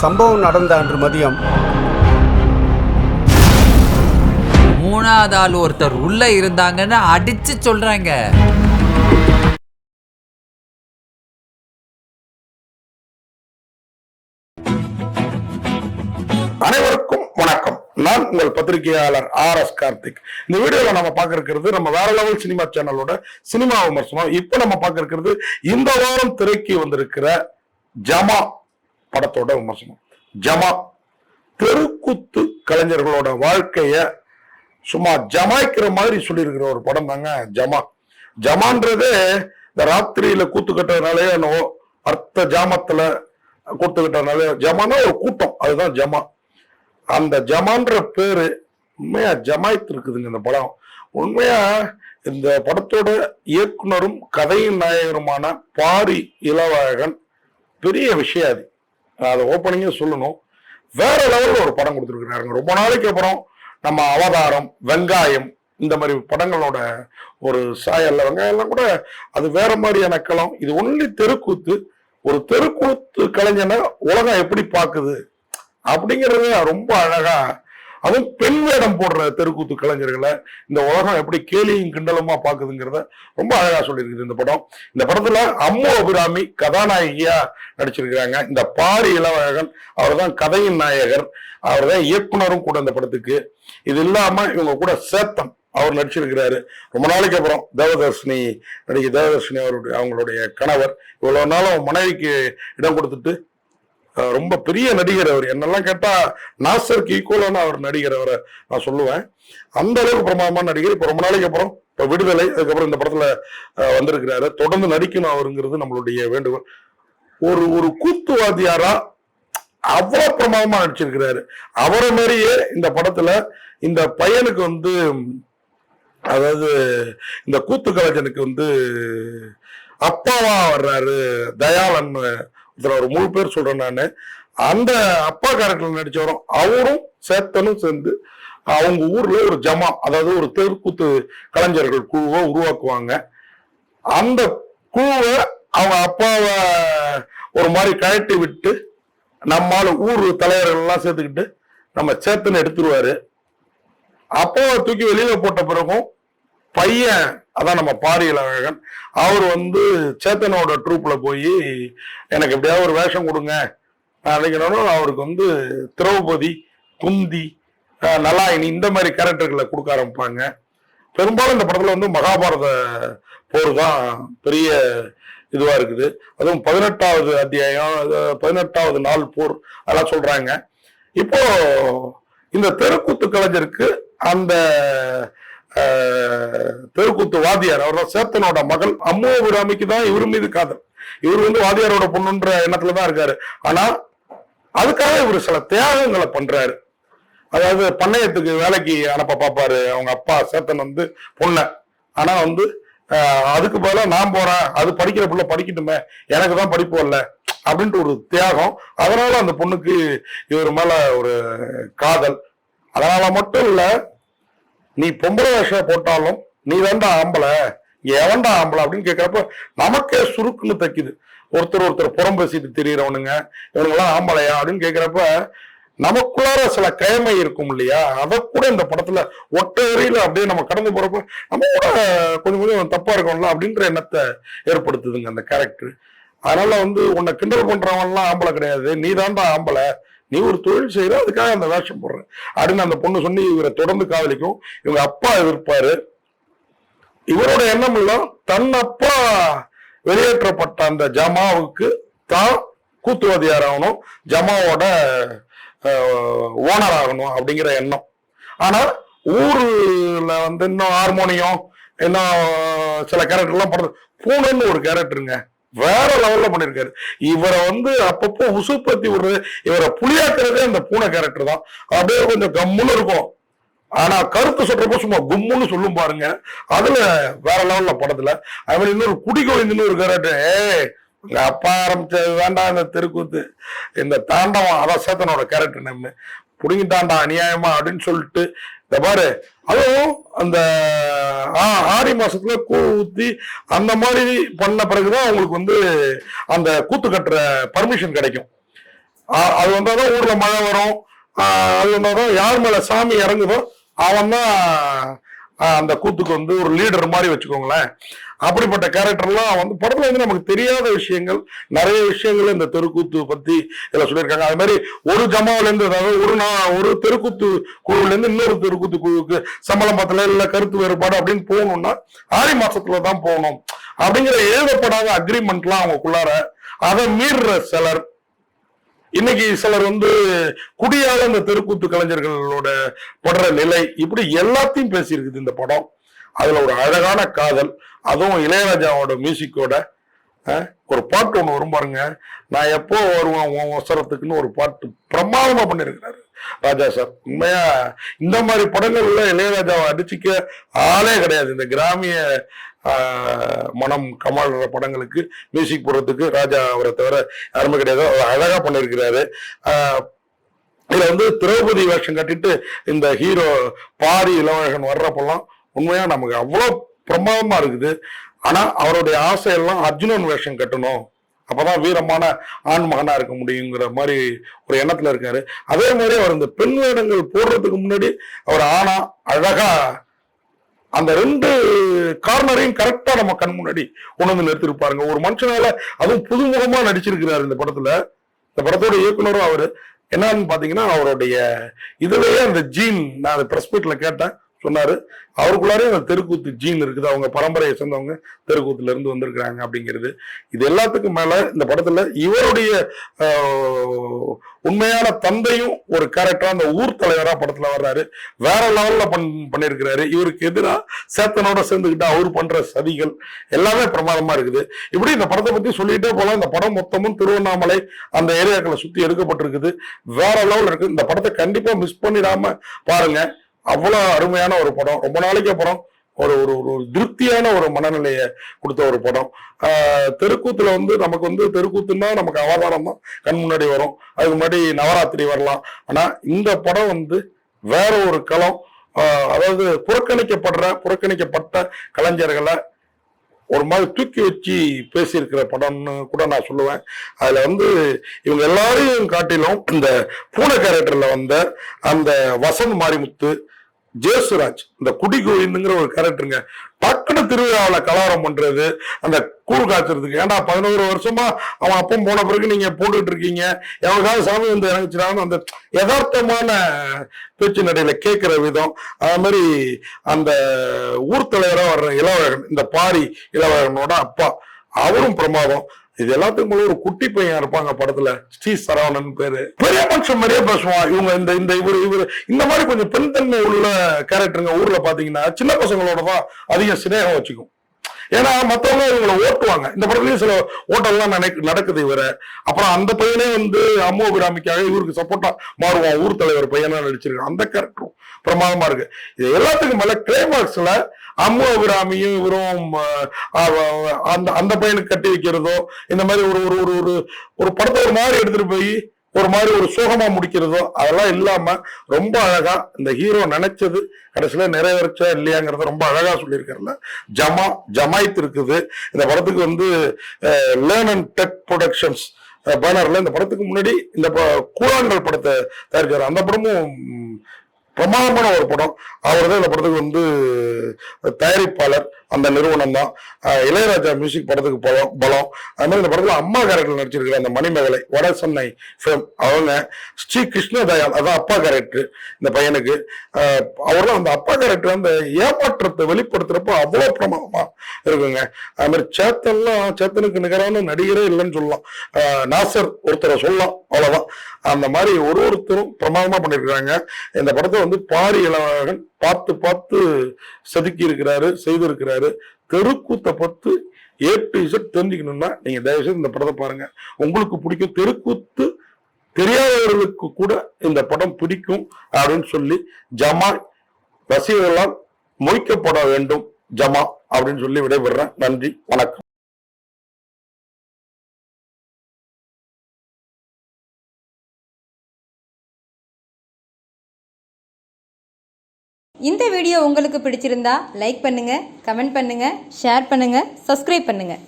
சம்பவம் நடந்த அன்று மதியம். மூணாவது ஆள் ஒருத்தர் உள்ள இருந்தாங்கன்னு அடிச்சு சொல்றாங்க. அனைவருக்கும் வணக்கம். நான் உங்கள் பத்திரிகையாளர் ஆர் எஸ் கார்த்திக். இந்த வீடியோல நம்ம பார்க்க இருக்கிறது நம்ம வேற லெவல் சினிமா சேனலோட சினிமா விமர்சனம். இப்ப நம்ம பார்க்க இருக்கிறது இந்த வாரம் திரைக்கு வந்திருக்கிற ஜமா படத்தோட விமர்சனம். ஜமா தெருக்கூத்து கலைஞர்களோட வாழ்க்கைய சும்மா ஜமாய்க்கிற மாதிரி சொல்லியிருக்கிற ஒரு படம் தாங்க ஜமா. ஜமான்றதே இந்த ராத்திரியில கூத்து கட்டுறதுனாலே என்னவோ அர்த்த ஜாமத்துல கூத்து கட்டுறதுனால ஜமானா ஒரு கூட்டம் அதுதான் ஜமா. அந்த ஜமான்ற பேரு உண்மையா ஜமாய்த்து இருக்குதுங்க இந்த படம். உண்மையா இந்த படத்தோட இயக்குனரும் கதையின் நாயகருமான பாரி இளவழகன் பெரிய விஷயம் அது. அதை ஓப்பனிங்கே சொல்லணும். வேற லெவலில் ஒரு படம் கொடுத்துருக்குறாருங்க. ரொம்ப நாளைக்கு அப்புறம் நம்ம அவதாரம் வெங்காயம் இந்த மாதிரி படங்களோட ஒரு சாயல்ல வெங்காயம்லாம் கூட அது வேற மாதிரியான களம். இது ஒன்லி தெருக்கூத்து. ஒரு தெருக்கூத்து கலைஞனை உலகம் எப்படி பார்க்குது? அப்படிங்கறது ரொம்ப அழகா அதுவும் பெண் வேடம் போடுற தெருக்கூத்து கலைஞர்களை இந்த உலகம் எப்படி கேலியும் கிண்டலுமா பாக்குதுங்கிறத ரொம்ப அழகா சொல்லியிருக்குது இந்த படம். இந்த படத்துல அம்மு அபிராமி கதாநாயகியா நடிச்சிருக்கிறாங்க. இந்த பாரி இளவழகன் அவர் தான் கதையின் நாயகர் அவர் தான் இயக்குனரும் கூட இந்த படத்துக்கு. இது இல்லாம இவங்க கூட சேத்தம் அவர் நடிச்சிருக்கிறாரு. ரொம்ப நாளைக்கு அப்புறம் தேவதர்ஷினி நடிகை தேவதர்ஷினி அவருடைய அவங்களுடைய கணவர். இவ்வளவு நாளும் மனைவிக்கு இடம் கொடுத்துட்டு ரொம்ப பெரிய நடிகர் அவர். என்னெல்லாம் கேட்டா நாசருக்கு ஈக்குவலான அவர் நடிகர் அவரை நான் சொல்லுவேன். அந்த அளவுக்கு பிரமாதமான நடிகர். இப்போ ரொம்ப நாளைக்கு அப்புறம் இப்போ விடுதலை அதுக்கப்புறம் இந்த படத்துல வந்திருக்கிறாரு. தொடர்ந்து நடிக்கணும் அவருங்கிறது நம்மளுடைய வேண்டுகோள். ஒரு ஒரு கூத்துவாதியாரா அவ்வளவு பிரமாதமா நடிச்சிருக்கிறாரு. அவரை மாதிரியே இந்த படத்துல இந்த பையனுக்கு வந்து அதாவது இந்த கூத்து கலைஞனுக்கு வந்து அப்பாவா வர்றாரு தயாளன் இதுல ஒரு முழு பேர் சொல்றேன் நான். அந்த அப்பா கேரக்டர் நடிச்சவரும் அவரும் சேத்தனும் சேர்ந்து அவங்க ஊர்ல ஒரு ஜமா அதாவது ஒரு தெருக்கூத்து கலைஞர்கள் குழுவை உருவாக்குவாங்க. அந்த குழுவை அவங்க அப்பாவை ஒரு மாதிரி கழட்டி விட்டு நம்மால ஊர் தலைவர்கள் எல்லாம் சேர்த்துக்கிட்டு நம்ம சேத்தனை எடுத்துருவாரு. அப்பாவை தூக்கி வெளியில போட்ட பிறகும் பையன் அதான் நம்ம பாரியல் அழகன் அவர் வந்து சேத்தனோட ட்ரூப்ல போய் எனக்கு எப்படியாவது ஒரு வேஷம் கொடுங்க. நான் அவருக்கு வந்து திரௌபதி குந்தி நலாயினி இந்த மாதிரி கேரக்டர்களை கொடுக்க ஆரம்பிப்பாங்க. பெரும்பாலும் இந்த படத்துல வந்து மகாபாரத போர் தான் பெரிய இதுவா இருக்குது. அதுவும் பதினெட்டாவது அத்தியாயம் பதினெட்டாவது நாள் போர் அதெல்லாம் சொல்றாங்க. இப்போ இந்த தெருக்கூத்து கலைஞருக்கு அந்த தெருக்கூத்து வாத்தியார் அவர் தான் சேத்தனோட மகள். அம்முவராமிக்கு தான் இவர் மீது காதல். இவர் வந்து வாத்தியாரோட பொண்ணுன்ற எண்ணத்துல தான் இருக்காரு. ஆனா அதுக்காக இவர் சில தியாகங்களை பண்றாரு. அதாவது பண்ணையத்துக்கு வேலைக்கு அனுப்ப பார்ப்பாரு. அவங்க அப்பா சேத்தன் வந்து பொண்ணை. ஆனா வந்து அதுக்கு பதிலாக நான் போறேன் அது படிக்கிற பிள்ளை படிக்கட்டுமே எனக்கு தான் படிப்பு வரல அப்படின்ட்டு ஒரு தியாகம். அதனால அந்த பொண்ணுக்கு இவர் மேல ஒரு காதல். அதனால மட்டும் இல்லை நீ பொம்பளை வேஷம் போட்டாலும் நீ தான்டா ஆம்பளை எவன்டா ஆம்பளை அப்படின்னு கேட்குறப்ப நமக்கே சுருக்குன்னு தைக்குது. ஒருத்தர் ஒருத்தர் புறம் பேசிட்டு தெரியறவனுங்க இவனுங்களாம் ஆம்பளையா அப்படின்னு கேட்குறப்ப நமக்குள்ளார சில கயமை இருக்கும் இல்லையா? அதை கூட இந்த படத்துல ஒட்டை வரையில அப்படியே நம்ம கடந்து போறப்ப நம்ம கூட கொஞ்சம் கொஞ்சம் தப்பா இருக்கணும்ல அப்படின்ற எண்ணத்தை ஏற்படுத்துதுங்க அந்த கேரக்டர் அதனால வந்து உன்னை கிண்டல் பண்றவன்லாம் ஆம்பளை கிடையாது. நீ தான்டா ஆம்பளை. நீ ஒரு தொழில் செய்யற அதுக்காக அந்த வேஷம் போடுற. அப்படின்னு அந்த பொண்ணு சொல்லி இவரை தொடர்ந்து காதலிக்கும். இவங்க அப்பா எதிர்ப்பாரு இவரோட எண்ணம் எல்லாம் தன் அப்பா வெளியேற்றப்பட்ட அந்த ஜமாவுக்கு தான் கூத்துவாதியார் ஆகணும் ஜமாவோட ஓனர் ஆகணும் அப்படிங்கிற எண்ணம். ஆனா ஊர்ல வந்து இன்னும் ஹார்மோனியம் இன்னும் சில கேரக்டர்லாம் படுறது பூனைன்னு ஒரு கேரக்டருங்க வேற லெவல்ல பண்ணிருக்காரு. இவரை வந்து அப்பப்போ உசுப்பத்தி விடுறது இவரை புளியாக்குறதே அந்த பூனை கேரக்டர் தான். அப்படியே கொஞ்சம் கம்முன்னு இருக்கும். ஆனா கருத்து சொல்றப்போ சும்மா கும்முன்னு சொல்லும் பாருங்க. அதுல வேற லெவல்ல படத்துல அது மாதிரி இன்னொரு குடிகோவிந்துன்னு ஒரு கேரக்டர் ஏ உங்க அப்பா ஆரம்பிச்சது வேண்டாம் இந்த தெருக்கூத்து. இந்த தாண்டவம் அதான் சேத்தனோட கேரக்டர் நம்ம புடுங்கிட்டாண்டா அநியாயமா அப்படின்னு சொல்லிட்டு இந்த பாரு அதுவும் அந்த ஆ- ஆடி மாசத்துல கூ ஊத்தி அந்த மாதிரி பண்ண பிறகுதான் அவங்களுக்கு வந்து அந்த கூத்து கட்டுற பர்மிஷன் கிடைக்கும். அது அது வந்தாதான் ஊர்ல மழை வரும். அது வந்தாதான் யார் மேல சாமி இறங்குதோ அவன் தான் அந்த கூத்துக்கு வந்து ஒரு லீடர் மாதிரி வச்சுக்கோங்களேன். அப்படிப்பட்ட கேரக்டர்லாம் வந்து படத்துல வந்து நமக்கு தெரியாத விஷயங்கள் நிறைய விஷயங்கள் இந்த தெருக்கூத்து பத்தி இதுல சொல்லியிருக்காங்க. அது மாதிரி ஒரு ஜமாவுல இருந்து அதாவது ஒரு நா- ஒரு தெருக்கூத்து குழுவுல இருந்து இன்னொரு தெருக்கூத்து குழுவுக்கு சம்பளம் பத்தல இல்ல கருத்து வேறுபாடு அப்படின்னு போகணும்னா ஆடி மாசத்துல தான் போகணும். அப்படிங்கிற எழுதப்படாத அக்ரிமெண்ட்லாம் அவங்களுக்குள்ளார அதை மீறுற சிலர். இன்னைக்கு சிலர் வந்து குடியால இந்த தெருக்கூத்து கலைஞர்களோட படுற நிலை இப்படி எல்லாத்தையும் பேசியிருக்குது இந்த படம். அதுல ஒரு அழகான காதல் அதுவும் இளையராஜாவோட மியூசிக்கோட ஒரு பாட்டு ஒன்று வரும் பாருங்க. நான் எப்போ வருவேன் உன் வசரத்துக்குன்னு ஒரு பாட்டு பிரமாதமா பண்ணியிருக்கிறாரு ராஜா சார் உண்மையா? இந்த மாதிரி படங்கள்ல இளையராஜாவை அடிச்சுக்க ஆளே கிடையாது. இந்த கிராமிய மனம் கமால்ற படங்களுக்கு மியூசிக் போடுறதுக்கு ராஜா அவரை தவிர யாருமே கிடையாது. அவர் அழகா பண்ணியிருக்கிறாரு ஆஹ், இதுல வந்து திரௌபதி வேஷம் கட்டிட்டு இந்த ஹீரோ பாரி இளவழகன் வர்றப்பெல்லாம் உண்மையா நமக்கு அவ்வளோ பிரமாதமா இருக்குது. ஆனா அவருடைய ஆசையெல்லாம் அர்ஜுனன் வேஷம் கட்டணும். அப்பதான் வீரமான ஆண் மகனா இருக்க முடியுங்கிற மாதிரி ஒரு எண்ணத்துல இருக்காரு. அதே மாதிரி அவர் இந்த பெண் வேடங்கள் போடுறதுக்கு முன்னாடி அவர் ஆனா அழகா அந்த ரெண்டு கார்னரையும் கரெக்டா நம்ம கண் முன்னாடி உணர்ந்து நிறுத்திருப்பாருங்க. ஒரு மனுஷனால அதுவும் புதுமுகமா நடிச்சிருக்கிறாரு இந்த படத்துல. இந்த படத்தோட இயக்குனரும் அவரு. என்னன்னு பாத்தீங்கன்னா அவருடைய இதுலயே அந்த ஜீன் நான் அதை பிரஸ் மீட்ல கேட்டேன். சொன்னாரு. அவருக்குள்ளாரே அந்த தெருக்கூத்து ஜீன் இருக்குது. அவங்க பரம்பரையை சேர்ந்தவங்க தெருக்கூத்துல இருந்து வந்திருக்கிறாங்க அப்படிங்கிறது. இது எல்லாத்துக்கும் மேல இந்த படத்துல இவருடைய உண்மையான தந்தையும் ஒரு கேரக்டரா அந்த ஊர் தலைவரா படத்துல வர்றாரு. வேற லெவல்ல பண் பண்ணியிருக்கிறாரு இவருக்கு எதிராக சேத்தனோட சேர்ந்துக்கிட்டு அவர் பண்ற சதிகள் எல்லாமே பிரமாதமா இருக்குது. இப்படி இந்த படத்தை பத்தி சொல்லிட்டே போலாம். இந்த படம் மொத்தமும் திருவண்ணாமலை அந்த ஏரியாக்களை சுத்தி எடுக்கப்பட்டிருக்குது. வேற லெவல் இருக்கு. இந்த படத்தை கண்டிப்பா மிஸ் பண்ணிடாம பாருங்க. அவ்வளவு அருமையான ஒரு படம். ரொம்ப நாளைக்கு அப்புறம் ஒரு ஒரு ஒரு திருப்தியான ஒரு மனநிலையை கொடுத்த ஒரு படம். தெருக்கூத்துல வந்து நமக்கு வந்து தெருக்கூத்துன்னா நமக்கு அவதாரம் தான். கண் முன்னாடி வரும். அதுக்கு முன்னாடி நவராத்திரி வரலாம். ஆனா இந்த படம் வந்து வேற ஒரு களம். அதாவது புறக்கணிக்கப்படுற புறக்கணிக்கப்பட்ட கலைஞர்களை ஒரு மாதிரி தூக்கி வச்சு பேசியிருக்கிற படம்னு கூட நான் சொல்லுவேன். அதுல வந்து இவங்க எல்லாரையும் காட்டிலும் இந்த பூனை கேரக்டர்ல வந்த அந்த வசந்த் மாரிமுத்து ஜேசுராஜ் இந்த குடி கோவிந்துங்கிற ஒரு கேரக்டருங்க டக்குனு திருவிழாவில் கலவரம் பண்றது அந்த கூழ் காய்ச்சறதுக்கு. ஏன்டா பதினோரு வருஷமா அவன் அப்பம் போன பிறகு நீங்க போட்டுட்டு இருக்கீங்க? எவனுக்காவது சாமி வந்து இறங்கிச்சிடான்னு அந்த யதார்த்தமான பேச்சு நடையில கேட்கிற விதம். அது மாதிரி அந்த ஊர் தலைவராக வர்ற இளவழகன் இந்த பாரி இளவழகனோட அப்பா. அவரும் பிரமாதம். இது எல்லாத்துக்கும் ஒரு குட்டி பையன் இருப்பாங்க படத்துல. ஸ்ரீ சரவணன் பேரு. பெரிய பட்சம் மாதிரியே பேசுவான். இவங்க இந்த இந்த இவர் இவர் இந்த மாதிரி கொஞ்சம் பெண் தன்மை உள்ள கேரக்டருங்க ஊர்ல பாத்தீங்கன்னா சின்ன பசங்களோட தான் அதிக சிநேகம் வச்சுக்கும். ஏன்னா மத்தவங்க இவங்களை ஓட்டுவாங்க. இந்த படத்துலயும் சில ஓட்டெல்லாம் நடக்கு நடக்குது இவர. அப்புறம் அந்த பையனே வந்து அம்மோபிராமிக்காக இவருக்கு சப்போர்ட்டா மாறுவான். ஊர் தலைவர் பையனா நடிச்சிருக்கான் அந்த கேரக்டரும் பிரமாதமா இருக்கு. இது எல்லாத்துக்கும் மேல கிளைமாக்ஸ்ல அம்மோபிராமியும் இவரும் அந்த அந்த பையனுக்கு கட்டி வைக்கிறதோ இந்த மாதிரி ஒரு ஒரு ஒரு ஒரு ஒரு படத்தை ஒரு மாதிரி எடுத்துட்டு போய் ஒரு மாதிரி ஒரு சோகமா முடிக்கிறதோ அதெல்லாம் இல்லாம ரொம்ப அழகா இந்த ஹீரோ நினைச்சது கடைசியில நிறைவேறச்சா இல்லையாங்கிறத ரொம்ப அழகா சொல்லியிருக்காருல்ல. ஜமா ஜமாய்த் இருக்குது. இந்த படத்துக்கு வந்து லேர்ன் அண்ட் டெக் ப்ரொடக்ஷன்ஸ் பேனர்ல இந்த படத்துக்கு முன்னாடி இந்த ப- கூழாங்கல் படத்தை தயாரிக்கிறார் அந்த படமும் பிரமாதமான ஒரு படம். அவர் தான் இந்த படத்துக்கு வந்து தயாரிப்பாளர். அந்த நிறுவனம் தான் இளையராஜா மியூசிக் படத்துக்கு பலம் பலம். அது மாதிரி இந்த படத்துல அம்மா கேரக்டர் நடிச்சிருக்கிற அந்த மணிமகளை வட சென்னை ஃபிலிம் அவங்க ஸ்ரீ கிருஷ்ணதயாள் அதான் அப்பா கேரக்டர் இந்த பையனுக்கு. அவர் அந்த அப்பா கேரக்டர் அந்த ஏமாற்றத்தை வெளிப்படுத்துறப்போ அவ்வளவு பிரமாதமா இருக்குங்க. அது மாதிரி சேத்தன்லாம் சேத்தனுக்கு நிகரான நடிகரே இல்லைன்னு சொல்லலாம். நாசர் ஒருத்தரை சொல்லலாம் அவ்வளவுதான். அந்த மாதிரி ஒரு ஒருத்தரும் பிரமாதமா பண்ணியிருக்கிறாங்க இந்த படத்தை வந்து பாரி இளவழகன் பார்த்து பார்த்து செதுக்கி இருக்கிறாரு செய்திருக்கிறாரு. தெருக்கூத்தை பத்து ஏ டு இசட் தெரிஞ்சுக்கணும்னா நீங்க தயவுசெய்து இந்த படத்தை பாருங்க. உங்களுக்கு பிடிக்கும் தெருக்கூத்து தெரியாதவர்களுக்கு கூட இந்த படம் பிடிக்கும் அப்படின்னு சொல்லி ஜமா ரசிகர்களால் மொய்க்கப்பட வேண்டும். ஜமா அப்படின்னு சொல்லி விடைபெறேன் நன்றி. வணக்கம். இந்த வீடியோ உங்களுக்கு பிடிச்சிருந்தா லைக் பண்ணுங்கள் கமெண்ட் பண்ணுங்கள் ஷேர் பண்ணுங்கள் சப்ஸ்கிரைப் பண்ணுங்கள்